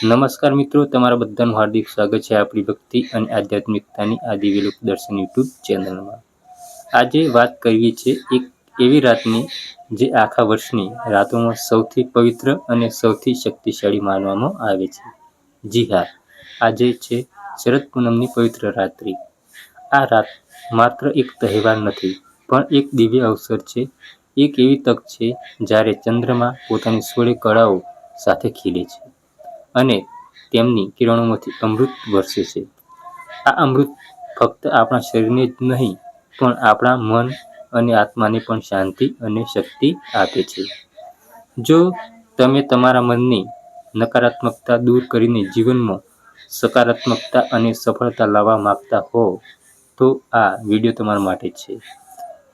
નમસ્કાર મિત્રો, તમારા બધાનું હાર્દિક સ્વાગત છે આપણી ભક્તિ અને આધ્યાત્મિકતાની આદિવિલોક દર્શન યુટ્યુબ ચેનલમાં. આજે વાત કરવી છે એક એવી રાતની જે આખા વર્ષની રાતોમાં સૌથી પવિત્ર અને સૌથી શક્તિશાળી માનવામાં આવે છે. જી હા આજે છે શરદ પૂનમની પવિત્ર રાત્રિ. આ રાત માત્ર એક તહેવાર નથી, પણ એક દિવ્ય અવસર છે. એક એવી તક છે જ્યારે ચંદ્રમાં પોતાની સોળે કળાઓ સાથે ખીલે છે. અને તેમની કિરણોમાંથી અમૃત વરસે છે. આ અમૃત ફક્ત આપણા શરીરને જ નહીં, પણ આપણા મન અને આત્માને પણ શાંતિ અને શક્તિ આપે છે. જો તમે તમારા મનની નકારાત્મકતા દૂર કરીને જીવનમાં સકારાત્મકતા અને સફળતા લાવવા માગતા હો, તો આ વીડિયો તમારા માટે છે.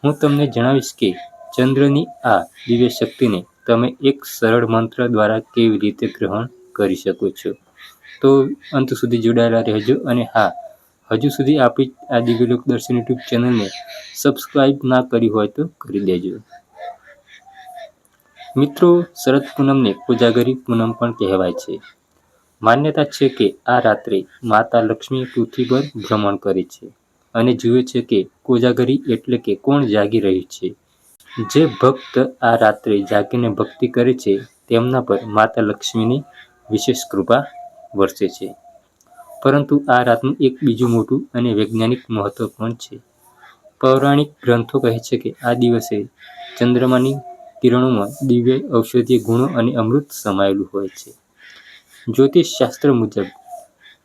હું તમને જણાવીશ કે ચંદ્રની આ દિવ્ય શક્તિને તમે એક સરળ મંત્ર દ્વારા કેવી રીતે ગ્રહણ કરી શકો છો. તો અંત સુધી જોડાયેલા રહેજો અને હા, હજુ સુધી આપણી આ દિવ્યલોક દર્શન યુટ્યુબ ચેનલને સબસ્ક્રાઈબ ના કરી હોય તો કરી દેજો. મિત્રો, શરદ પૂનમને કોજાગરી પૂનમ પણ કહેવાય છે. માન્યતા છે કે આ રાત્રે માતા લક્ષ્મી પૃથ્વી પર ભ્રમણ કરે છે અને જુએ છે કે કોજાગરી એટલે કે કોણ જાગી રહ્યું છે. જે ભક્ત આ રાત્રે જાગીને ભક્તિ કરે છે, તેમના પર માતા લક્ષ્મીની વિશેષ કૃપા વરસે છે. પરંતુ આ રાતનું એક બીજું મોટું અને વૈજ્ઞાનિક મહત્વ પણ છે. પૌરાણિક ગ્રંથો કહે છે કે આ દિવસે ચંદ્રમાની કિરણોમાં દિવ્ય ઔષધીય ગુણો અને અમૃત સમાયેલું હોય છે. જ્યોતિષ શાસ્ત્ર મુજબ,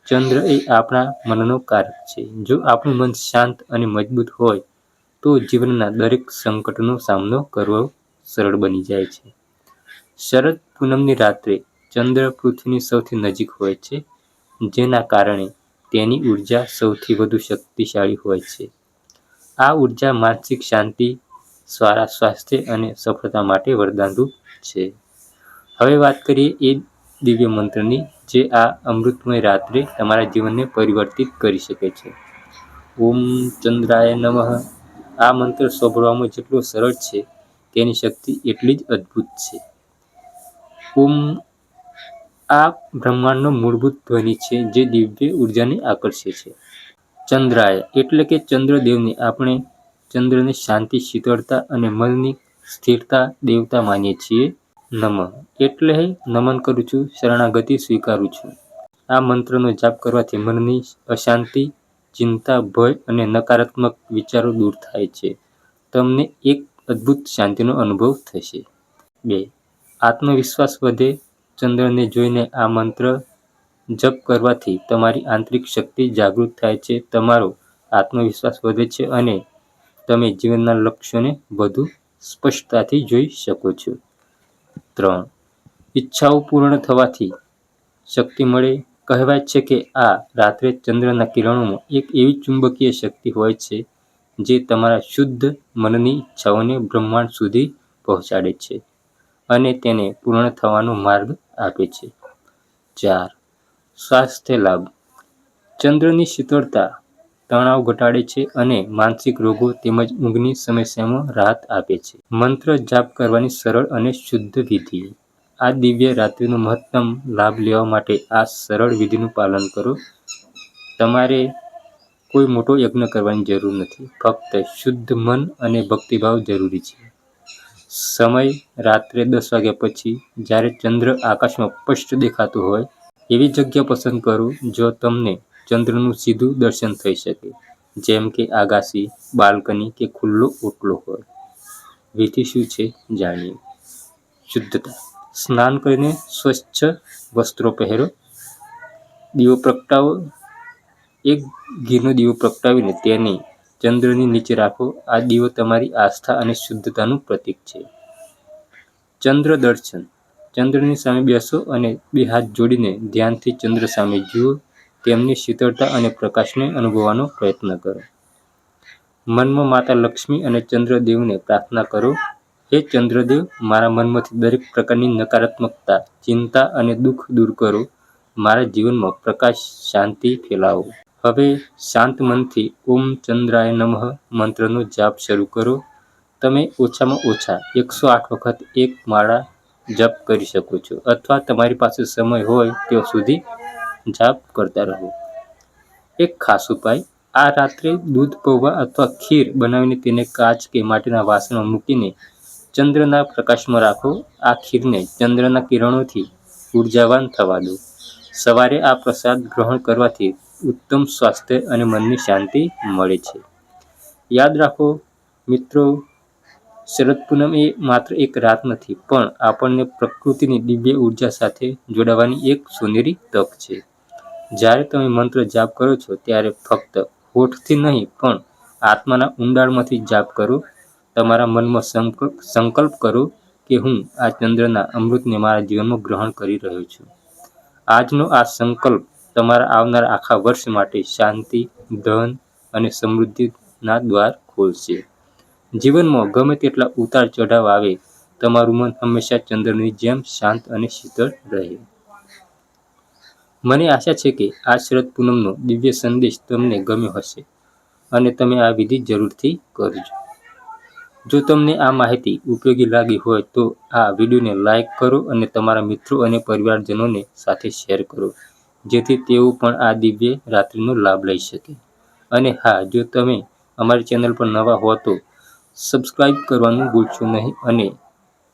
ચંદ્ર એ આપણા મનનો કારક છે. જો આપણું મન શાંત અને મજબૂત હોય, તો જીવનના દરેક સંકટનો સામનો કરવો સરળ બની જાય છે. શરદ પૂનમની રાત્રે ચંદ્ર પૃથ્વીની સૌથી નજીક હોય છે, જેના કારણે તેની ઊર્જા સૌથી વધુ શક્તિશાળી હોય છે. આ ઊર્જા માનસિક શાંતિ, સારા સ્વાસ્થ્ય અને સફળતા માટે વરદાનરૂપ છે. હવે વાત કરીએ એ દિવ્ય મંત્રની, જે આ અમૃતમય રાત્રે તમારા જીવનને પરિવર્તિત કરી શકે છે. ઓમ ચંદ્રાય નમઃ. આ મંત્ર સાંભળવામાં જેટલો સરળ છે, તેની શક્તિ એટલી જ અદ્ભુત છે. ઓમ આ બ્રહ્માંડનો મૂળભૂત ધ્વનિ છે, જે દિવ્ય ઉર્જાને આકર્ષે છે. ચંદ્રાય એટલે કે ચંદ્રદેવને આપણે ચંદ્રને શાંતિ, શીતળતા અને મનની સ્થિરતા, દેવતા માનીએ છીએ. નમન એટલે નમન કરું છું, શરણાગતિ સ્વીકારું છું. આ મંત્રનો જાપ કરવાથી મનની અશાંતિ, ચિંતા, ભય અને નકારાત્મક વિચારો દૂર થાય છે. તમને એક અદ્ભુત શાંતિનો અનુભવ થશે. બે, આત્મવિશ્વાસ વધે ચંદ્રને જોઈને આ મંત્ર જપ કરવાથી તમારી આંતરિક શક્તિ જાગૃત થાય છે, તમારો આત્મવિશ્વાસ વધે છે અને તમે જીવનના લક્ષ્યોને વધુ સ્પષ્ટતાથી જોઈ શકો છો. ત્રણ. ઈચ્છાઓ પૂર્ણ થવાથી શક્તિ મળે. કહેવાય છે કે આ રાત્રે ચંદ્રના કિરણોમાં એક એવી ચુંબકીય શક્તિ હોય છે જે તમારા શુદ્ધ મનની ઈચ્છાઓને બ્રહ્માંડ સુધી પહોંચાડે છે. અને તેને પૂર્ણ થવાનો માર્ગ આપે છે. ચાર, સ્વાસ્થ્ય લાભ. ચંદ્રની શીતળતા તણાવ ઘટાડે છે અને માનસિક રોગો તેમજ ઊંઘની સમસ્યામાં રાહત આપે છે. મંત્ર જાપ કરવાની સરળ અને શુદ્ધ વિધિ. આ દિવ્ય રાત્રિનો મહત્તમ લાભ લેવા માટે આ સરળ વિધિનું પાલન કરો. તમારે કોઈ મોટો યજ્ઞ કરવાની જરૂર નથી. ફક્ત શુદ્ધ મન અને ભક્તિભાવ જરૂરી છે. સમય રાત્રે દસ વાગ્યા પછી જ્યારે ચંદ્ર આકાશમાં સ્પષ્ટ દેખાતું હોય, એવી જગ્યા પસંદ કરો જો તમને ચંદ્રનું સીધું દર્શન થઈ શકે. જેમ કે આગાસી બાલ્કની કે ખુલ્લો ઓટલો હોય. વિધિ શું છે જાણીએ. શુદ્ધતા. સ્નાન કરીને સ્વચ્છ વસ્ત્રો પહેરો. દીવો પ્રગટાવો. એક ઘીનો દીવો પ્રગટાવીને તેને ચંદ્રની નીચે રાખો. આ દીવો તમારી આસ્થા અને શુદ્ધતાનું પ્રતીક છે. ચંદ્ર દર્શન. ચંદ્રની સામે બેસો અને બે હાથ જોડીને ધ્યાનથી ચંદ્ર સામે જુઓ. તેમની શીતળતા અને પ્રકાશને અનુભવવાનો પ્રયત્ન કરો. મનમાં માતા લક્ષ્મી અને ચંદ્રદેવને પ્રાર્થના કરો. હે ચંદ્રદેવ, મારા મનમાંથી દરેક પ્રકારની નકારાત્મકતા, ચિંતા અને દુઃખ દૂર કરો. મારા જીવનમાં પ્રકાશ, શાંતિ ફેલાવો. હવે શાંત મનથી ઓમ ચંદ્રાય નમઃ મંત્રનો જાપ શરૂ કરો. તમે ઓછામાં ઓછા એકસો આઠ વખત એક માળા જપ કરી શકો છો અથવા તમારી પાસે સમય હોય ત્યાં સુધી જાપ કરતા રહો. એક ખાસ ઉપાય, આ રાત્રે દૂધ પૌવા અથવા ખીર બનાવીને તેને કાચ કે માટીના વાસણમાં મૂકીને ચંદ્રના પ્રકાશમાં રાખો. આ ખીરને ચંદ્રના કિરણોથી ઉર્જાવાન થવા દો. સવારે આ પ્રસાદ ગ્રહણ કરવાથી ઉત્તમ સ્વાસ્થ્ય અને મનની શાંતિ મળે છે. યાદ રાખો, મિત્રો, શરદ પૂનમ એ માત્ર એક રાત નથી, પણ આપણને પ્રકૃતિની દિવ્ય ઊર્જા સાથે જોડાવાની એક સોનેરી તક છે. જ્યારે તમે મંત્ર જાપ કરો છો, ત્યારે ફક્ત હોઠથી નહીં, પણ આત્માના ઊંડાણમાંથી જાપ કરો. તમારા મનમાં સંકલ્પ કરો કે હું આ ચંદ્રના અમૃતને મારા જીવનમાં ગ્રહણ કરી રહ્યો છું. આજનો આ સંકલ્પ તમારા આવનાર આખા વર્ષ માટે શાંતિ, ધન અને સમૃદ્ધિના દ્વાર ખોલશે. જીવનમાં ગમે તેટલા ઉતાર ચઢાવ આવે, તમારું મન હંમેશા ચંદ્રની જેમ શાંત અને શીતળ રહે. મને આશા છે કે આ શરદ પૂનમનો દિવ્ય સંદેશ તમને ગમ્યો હશે અને તમે આ વિધિ જરૂરથી કરજો. જો તમને આ માહિતી ઉપયોગી લાગી હોય તો આ વિડીયોને લાઈક કરો અને તમારા મિત્રો અને પરિવારજનોને સાથે શેર કરો. જેથી તેઓ પણ આ દિવ્ય રાત્રિનો લાભ લઈ શકે. અને હા, જો તમે અમારી ચેનલ પર નવા હો તો સબસ્ક્રાઈબ કરવાનું ભૂલશો નહીં અને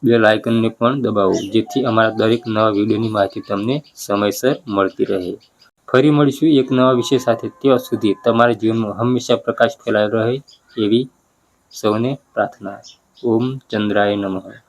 બેલ આઇકનને પણ દબાવો, જેથી અમારા દરેક નવા વિડીયોની માહિતી તમને સમયસર મળતી રહે. ફરી મળીશું એક નવા વિષય સાથે. ત્યાં સુધી તમારા જીવનમાં હંમેશા પ્રકાશ ફેલાયો રહે એવી સૌને પ્રાર્થના. ઓમ ચંદ્રાય નમઃ.